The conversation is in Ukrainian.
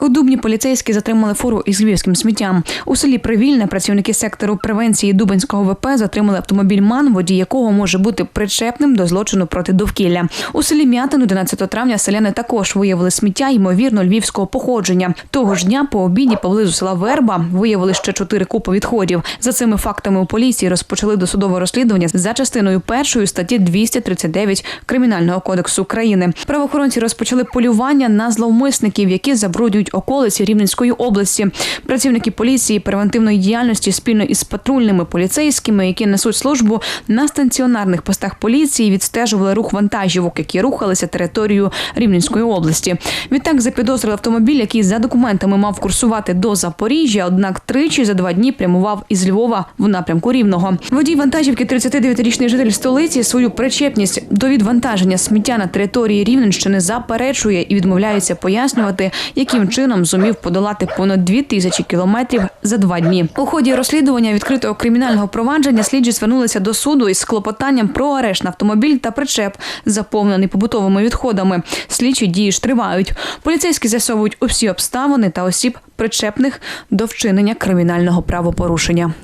У Дубні поліцейські затримали фуру із львівським сміттям. У селі Привільне працівники сектору превенції Дубенського ВП затримали автомобіль МАН, водій якого може бути причепним до злочину проти довкілля. У селі М'ятин 11 травня селяни також виявили сміття, ймовірно, львівського походження. Того ж дня по обіді поблизу села Верба виявили ще чотири купи відходів. За цими фактами у поліції розпочали досудове розслідування за частиною першої статті 239 Кримінального кодексу України. Правоохоронці розпочали полювання на зловмисників, які забруднюють околиці Рівненської області. Працівники поліції превентивної діяльності спільно із патрульними поліцейськими, які несуть службу на станціонарних постах поліції, відстежували рух вантажівок, які рухалися територією Рівненської області. Відтак запідозрили автомобіль, який за документами мав курсувати до Запоріжжя, однак тричі за два дні прямував із Львова в напрямку Рівного. Водій вантажівки, 39-річний житель столиці, свою причепність до відвантаження сміття на території Рівненщини заперечує і відмовляється пояснювати, яким чином зумів подолати понад дві тисячі кілометрів за два дні. У ході розслідування відкритого кримінального провадження слідчі звернулися до суду із клопотанням про арешт на автомобіль та причеп, заповнений побутовими відходами. Слідчі дії ж тривають. Поліцейські з'ясовують усі обставини та осіб, причепних до вчинення кримінального правопорушення.